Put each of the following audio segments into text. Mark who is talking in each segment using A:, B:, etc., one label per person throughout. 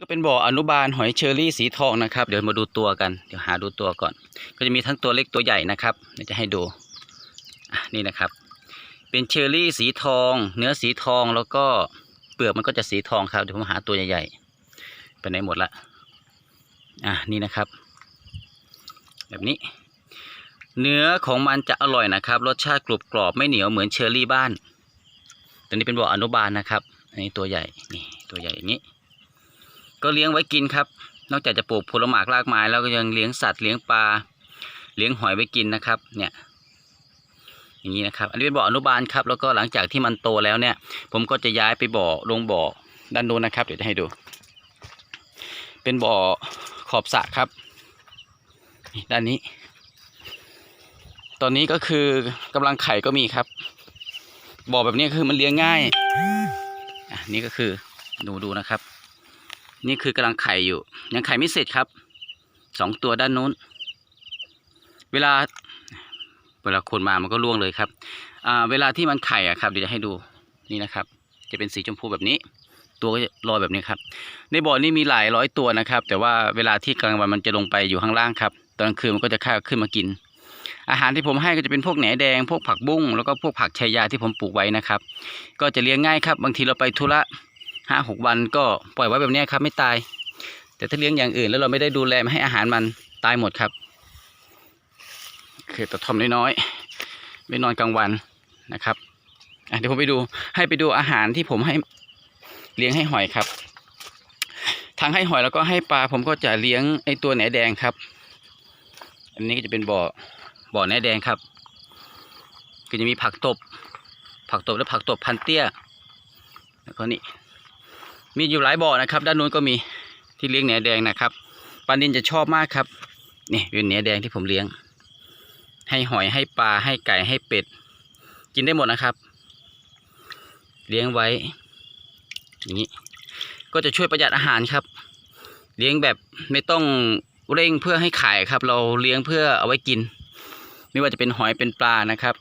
A: ก็เป็นบ่ออนุบาลหอยเชอรี่สีทองนะครับ เดี๋ยวมาดูตัวกันเดี๋ยวหาดูตัวก่อน ก็จะมีทั้งตัวเล็กตัวใหญ่นะครับเดี๋ยวจะให้ดูนี่นะครับ เป็นเชอรี่สีทอง เนื้อสีทองแล้วก็เปลือกมันก็จะสีทองครับเดี๋ยวผมหาตัวใหญ่ๆไปไหนหมดละอะนี่นะครับ แบบนี้ เนื้อของมันจะอร่อยนะครับ รสชาติกรุบกรอบไม่เหนียวเหมือนเชอรี่บ้านตัวนี้เป็นบ่ออนุบาลนะครับ อันนี้ตัวใหญ่นี่ตัวใหญ่อย่างนี้ ก็เลี้ยงไว้กินครับ นอกจากจะปลูกผลไม้รากไม้แล้วก็ยังเลี้ยงสัตว์เลี้ยงปลาเลี้ยงหอยไว้กินนะครับ เนี่ย อย่างนี้นะครับ อันนี้เป็นบ่ออนุบาลครับ แล้วก็หลังจากที่มันโตแล้วเนี่ย ผมก็จะย้ายไปบ่อลงบ่อด้านโน้นนะครับ เดี๋ยวจะให้ดู เป็นบ่อขอบสระครับด้านนี้ ตอนนี้ก็คือกำลังไข่ก็มีครับ บ่อแบบนี้คือมันเลี้ยงง่าย อะนี่ก็คือดูดูนะครับ นี่คือกำลังไข่อยู่ ยังไข่ไม่เสร็จครับสองตัวด้านนู้น เวลา เวลาคนมามันก็ล่วงเลยครับอ่าเวลาที่มันไข่อะครับเดี๋ยวจะให้ดูนี่นะครับ จะเป็นสีชมพูแบบนี้ ตัวก็จะลอยแบบนี้ครับ ในบ่อนี้มีหลายร้อยตัวนะครับ แต่ว่าเวลาที่กลางวันมันจะลงไปอยู่ข้างล่างครับตอนกลางคืนมันก็จะข้าขึ้นมากิน อาหารที่ผมให้ก็จะเป็นพวกแหนแดง พวกผักบุ้งแล้วก็พวกผักชายาที่ผมปลูกไว้นะครับ ก็จะเลี้ยงง่ายครับ บางทีเราไปธุระ ห้าหกวันก็ปล่อยไว้แบบนี้ครับไม่ตาย แต่ถ้าเลี้ยงอย่างอื่นแล้วเราไม่ได้ดูแลไม่ให้อาหารมันตายหมดครับ คือตัวทอมน้อยๆไม่นอนกลางวันนะครับเดี๋ยวผมไปดูให้ไปดูอาหารที่ผมให้เลี้ยงให้หอยครับทางให้หอยแล้วก็ให้ปลาผมก็จะเลี้ยงไอตัวแหนแดงครับ อันนี้ก็จะเป็นบ่อบ่อแหนแดงครับก็จะมีผักตบ ผักตบและผักตบพันเตี้ยแล้วก็นี่ มีอยู่หลายบ่อนะครับ ด้านนู้นก็มีที่เลี้ยงแหนแดงนะครับปลานินจะชอบมากครับนี่เป็นแหนแดงที่ผมเลี้ยง ให้หอยให้ปลาให้ไก่ให้เป็ด กินได้หมดนะครับ เลี้ยงไว้ อย่างนี้ ก็จะช่วยประหยัดอาหารครับ เลี้ยงแบบไม่ต้องเร่งเพื่อให้ขายครับ เราเลี้ยงเพื่อเอาไว้กิน ไม่ว่าจะเป็นหอยเป็นปลานะครับ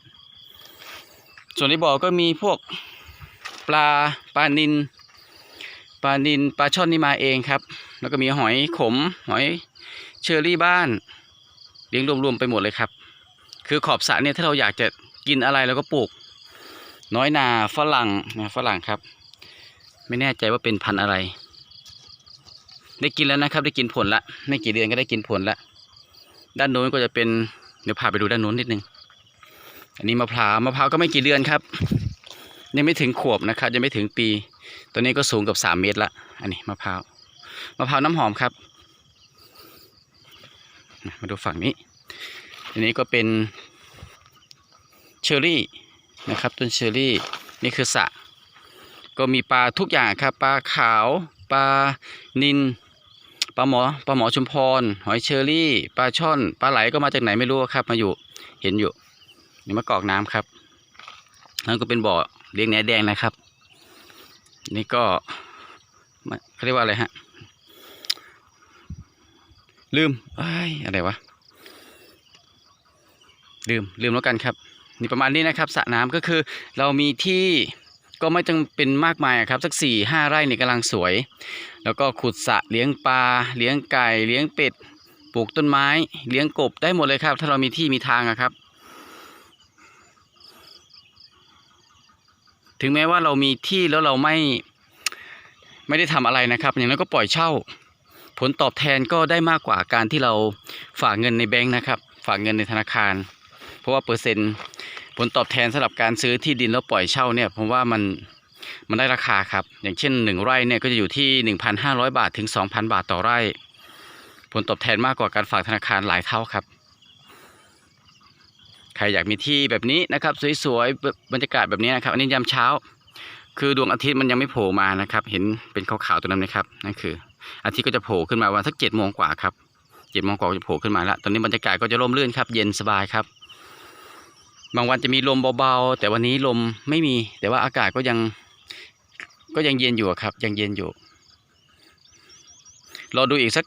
A: ส่วนในบ่อก็มีพวกปลาปลานิน ปลานินปลาช่อนนี่มาเองครับ แล้วก็มีหอยขม หอยเชอรี่บ้าน เลี้ยงรวมๆไปหมดเลยครับ คือขอบสระเนี่ยถ้าเราอยากจะกินอะไรเราก็ปลูก น้อยนาฝรั่งนะฝรั่งครับ ไม่แน่ใจว่าเป็นพันธุ์อะไร ได้กินแล้วนะครับ ได้กินผลละไม่กี่เดือนก็ได้กินผลละด้านโน้นก็จะเป็นเดี๋ยวพาไปดูด้านโน้นนิดนึงอันนี้มะพร้าวมะพร้าวก็ไม่กี่เดือนครับ ยังไม่ถึงขวบนะครับยังไม่ถึงปี ตัวนี้ก็สูงกับสามเมตรละ อันนี้มะพร้าวมะพร้าวน้ำหอมครับ มาดูฝั่งนี้ อันนี้ก็เป็นเชอรี่นะครับ ต้นเชอรี่นี่คือสะ ก็มีปลาทุกอย่างครับ ปลาขาวปลานินปลาหมอปลาหมอชุมพร หอยเชอรี่ ปลาช่อนปลาไหลก็มาจากไหนไม่รู้ครับ มาอยู่เห็นอยู่นี่มะกอกน้ำครับนั่นก็เป็นบ่อเลี้ยงแหนแดงนะครับ นี่ก็มันเขาเรียกว่าอะไรฮะ ลืมไอ้อะไรวะ ลืม ลืมแล้วกันครับ นี่ประมาณนี้นะครับสระน้ำก็คือเรามีที่ก็ไม่จำเป็นมากมายครับ สักสี่ห้าไร่นี่กำลังสวย แล้วก็ขุดสระเลี้ยงปลาเลี้ยงไก่ เลี้ยงเป็ด ปลูกต้นไม้ เลี้ยงกบได้หมดเลยครับ ถ้าเรามีที่มีทางครับ ถึงแม้ว่าเรามีที่แล้วเราไม่ไม่ได้ทำอะไรนะครับ อย่างนั้นก็ปล่อยเช่า ผลตอบแทนก็ได้มากกว่าการที่เราฝากเงินในแบงค์นะครับ ฝากเงินในธนาคาร เพราะว่าเปอร์เซ็นต์ผลตอบแทนสำหรับการซื้อที่ดินแล้วปล่อยเช่าเนี่ยผมว่ามันมันได้ราคาครับ อย่างเช่นหนึ่งไร่เนี่ยก็จะอยู่ที่ 1,500 บาทถึง 2,000 บาทต่อไร่ ผลตอบแทนมากกว่าการฝากธนาคารหลายเท่าครับ ใครอยากมีที่แบบนี้นะครับ สวยๆบรรยากาศแบบนี้นะครับ อันนี้ยามเช้า คือดวงอาทิตย์มันยังไม่โผล่มานะครับ เห็นเป็นขาวๆตัวนั้นไหมครับนั่นคือ อาทิตย์ก็จะโผล่ขึ้นมาวันสักเจ็ดโมงกว่าครับเจ็ดโมงกว่าจะโผล่ขึ้นมาแล้วตอนนี้บรรยากาศก็จะร่มรื่นครับ เย็นสบายครับ บางวันจะมีลมเบาๆ แต่วันนี้ลมไม่มี แต่ว่าอากาศก็ยังก็ยังเย็นอยู่ครับ ยังเย็นอยู่รอดูอีกสัก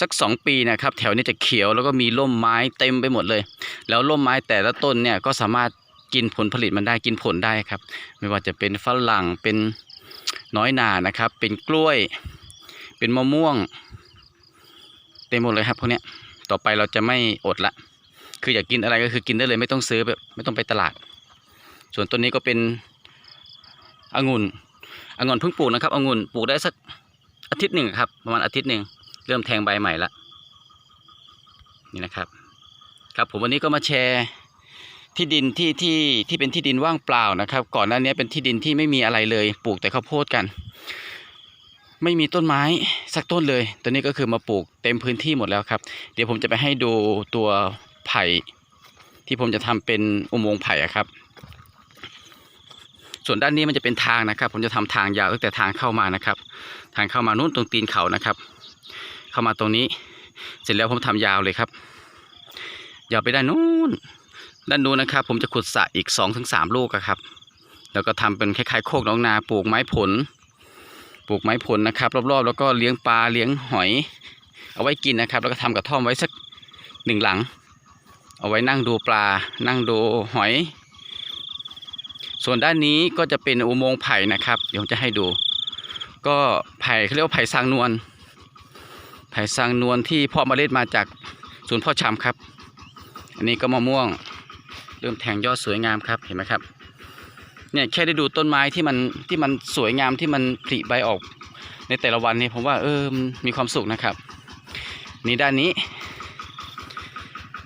A: สักสองปีนะครับแถวนี้จะเขียวแล้วก็มีร่มไม้เต็มไปหมดเลย แล้วร่มไม้แต่ละต้นเนี่ยก็สามารถกินผลผลิตมันได้กินผลได้ครับ ไม่ว่าจะเป็นฝรั่งเป็นน้อยนานะครับ เป็นกล้วย เป็นมะม่วง เต็มหมดเลยครับพวกเนี้ยต่อไปเราจะไม่อดละ คืออยากกินอะไรก็คือกินได้เลยไม่ต้องซื้อแบบไม่ต้องไปตลาด ส่วนต้นนี้ก็เป็นองุ่นองุ่นเพิ่งปลูกนะครับองุ่นปลูกได้สักอาทิตย์หนึ่งครับประมาณอาทิตย์หนึ่ง เริ่มแทงใบใหม่ละนี่นะครับ ครับผมวันนี้ก็มาแชร์ที่ดินที่ที่ที่เป็นที่ดินว่างเปล่านะครับ ก่อนหน้านี้เป็นที่ดินที่ไม่มีอะไรเลย ปลูกแต่ข้าวโพดกัน ไม่มีต้นไม้สักต้นเลยตัวนี้ก็คือมาปลูกเต็มพื้นที่หมดแล้วครับ เดี๋ยวผมจะไปให้ดูตัวไผ่ที่ผมจะทำเป็นอุโมงค์ไผ่อะครับ ส่วนด้านนี้มันจะเป็นทางนะครับ ผมจะทำทางยาวตั้งแต่ทางเข้ามานะครับ ทางเข้ามานู่นตรงตีนเขานะครับ เข้ามาตรงนี้ เสร็จแล้วผมทำยาวเลยครับ ยาวไปด้านนู้นด้านนู้นนะครับ ผมจะขุดสระอีก2อถึงสลูกครับ แล้วก็ทำเป็นคล้ายๆ โคกน้องนาปลูกไม้ผล ปลูกไม้ผลนะครับ รอบๆ แล้วก็เลี้ยงปลาเลี้ยงหอย เอาไว้กินนะครับ แล้วก็ทำกระท่อมไว้สักหนึ่งหลัง เอาไว้นั่งดูปลา นั่งดูหอย ส่วนด้านนี้ก็จะเป็นอุโมงค์ไผ่นะครับ เดี๋ยวผมจะให้ดู ก็ไผ่เขาเรียกว่าไผ่สร้างนวล ไผ่สร้างนวลที่พาะเมล็ดมาจากศูนย์พ่อชำครับ อันนี้ก็มะม่วงเริ่มแทงยอดสวยงามครับเห็นไหมครับเนี่ยแค่ได้ดูต้นไม้ที่มันที่มันสวยงามที่มันผลิใบออก ในแต่ละวันนี่ผมว่าเออมีความสุขนะครับ นี่ด้านนี้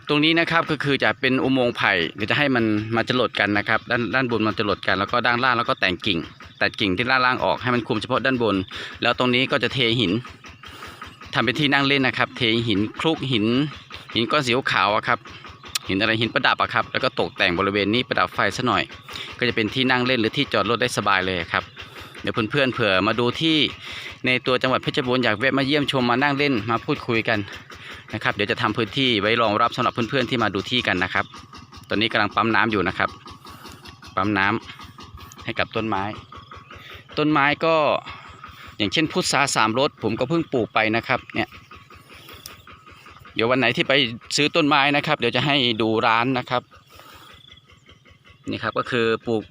A: ตรงนี้นะครับก็คือจะเป็นอุโมงค์ไผ่เดี๋ยวจะให้มันมาจรดกันนะครับ ด้านด้านบนมันจรดกันแล้วก็ด้านล่างแล้วก็แต่งกิ่ง แตัดกิ่งที่ด้านล่างออกให้มันคุมเฉพาะด้านบน แล้วตรงนี้ก็จะเทหิน ทำเป็นที่นั่งเล่นนะครับ เทหินคลุกหิน หินก้อนสีขาวอะครับ หินอะไรหินประดับอะครับ แล้วก็ตกแต่งบริเวณนี้ประดับไฟซะหน่อย ก็จะเป็นที่นั่งเล่นหรือที่จอดรถได้สบายเลยครับเดี๋ยวเพื่อนๆเผื่อมาดูที่ในตัวจังหวัดเพชรบูรณ์อยากแวะมาเยี่ยมชมมานั่งเล่นมาพูดคุยกันนะครับ เดี๋ยวจะทำพื้นที่ไว้รองรับสำหรับเพื่อนๆที่มาดูที่กันนะครับ ตอนนี้กำลังปั๊มน้ำอยู่นะครับ ปั๊มน้ำให้กับต้นไม้ ต้นไม้ก็ อย่างเช่นพุทราสามรสผมก็เพิ่งปลูกไปนะครับเนี่ยเดี๋ยววันไหนที่ไปซื้อต้นไม้นะครับ เดี๋ยวจะให้ดูร้านนะครับ นี่ครับก็คือปลูก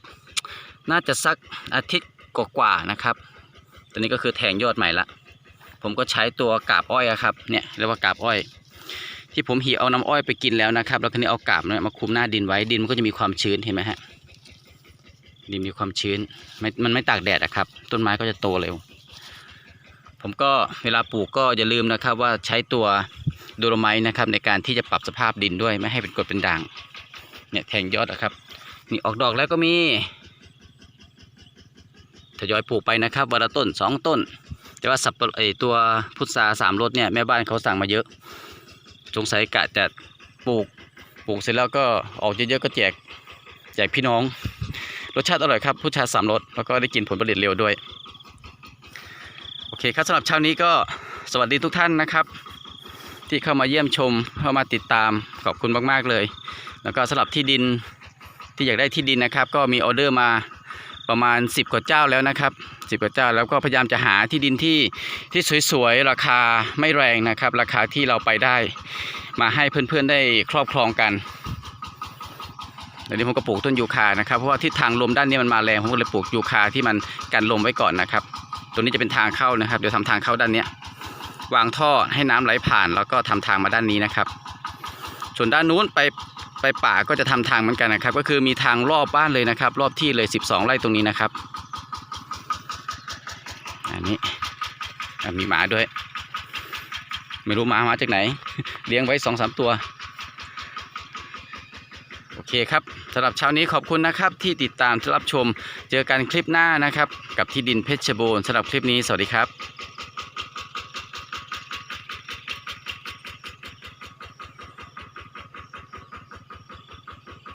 A: น่าจะสักอาทิตย์กว่าๆนะครับตอนนี้ก็คือแทงยอดใหม่ละผมก็ใช้ตัวกาบอ้อยอะครับเนี่ยเรียกว่ากาบอ้อย ที่ผมหีเอาน้ำอ้อยไปกินแล้วนะครับ แล้วทีนี้เอากาบเนี่ยมาคุมหน้าดินไว้ดินมันก็จะมีความชื้นเห็นไหมฮะดินมีความชื้นม่มันไม่ตากแดดอะครับ ต้นไม้ก็จะโตเร็ว ผมก็เวลาปลูกก็อย่าลืมนะครับว่าใช้ตัวโดโลไมต์นะครับ ในการที่จะปรับสภาพดินด้วยไม่ให้เป็นกรดเป็นด่าง เนี่ยแทงยอดอะครับ นี่ออกดอกแล้วก็มีทยอยปลูกไปนะครับวันละต้นสองต้น แต่ว่าสับปะไอตัวพุทราสามรสเนี่ยแม่บ้านเขาสั่งมาเยอะ สงสัยกะจะปลูกปลูกเสร็จแล้วก็ออกเยอะๆก็แจกแจกพี่น้อง รสชาติอร่อยครับพุทราสามรสแล้วก็ได้กินผลผลิตเร็วด้วย โอเคครับสำหรับเช้านี้ก็สวัสดีทุกท่านนะครับ ที่เข้ามาเยี่ยมชมเข้ามาติดตามขอบคุณมาก ๆ เลย แล้วก็สำหรับที่ดินที่อยากได้ที่ดินนะครับ ก็มีออเดอร์มาประมาณ 10 กว่าเจ้าแล้วนะครับ 10 กว่าเจ้าแล้วก็พยายามจะหาที่ดินที่ที่สวยๆ ราคาไม่แรงนะครับ ราคาที่เราไปได้มาให้เพื่อนๆได้ครอบครองกันเดี๋ยวนี้ผมก็ปลูกต้นยูคานะครับเพราะว่าทิศทางลมด้านนี้มันมาแรงผมก็เลยปลูกยูคาที่มันกันลมไว้ก่อนนะครับ ตัวนี้จะเป็นทางเข้านะครับ เดี๋ยวทำทางเข้าด้านเนี้ยวางท่อให้น้ำไหลผ่าน แล้วก็ทำทางมาด้านนี้นะครับ ส่วนด้านนู้นไปไปป่าก็จะทำทางเหมือนกันนะครับ ก็คือมีทางรอบบ้านเลยนะครับ รอบที่เลย 12 ไร่ตรงนี้นะครับอันนี้มีหมาด้วย ไม่รู้หมามาจากไหน เลี้ยงไว้สองสามตัว โอเคครับสำหรับเช้านี้ขอบคุณนะครับที่ติดตามรับชม เจอกันคลิปหน้านะครับ กับที่ดินเพชรบูรณ์สำหรับคลิปนี้สวัสดีครับ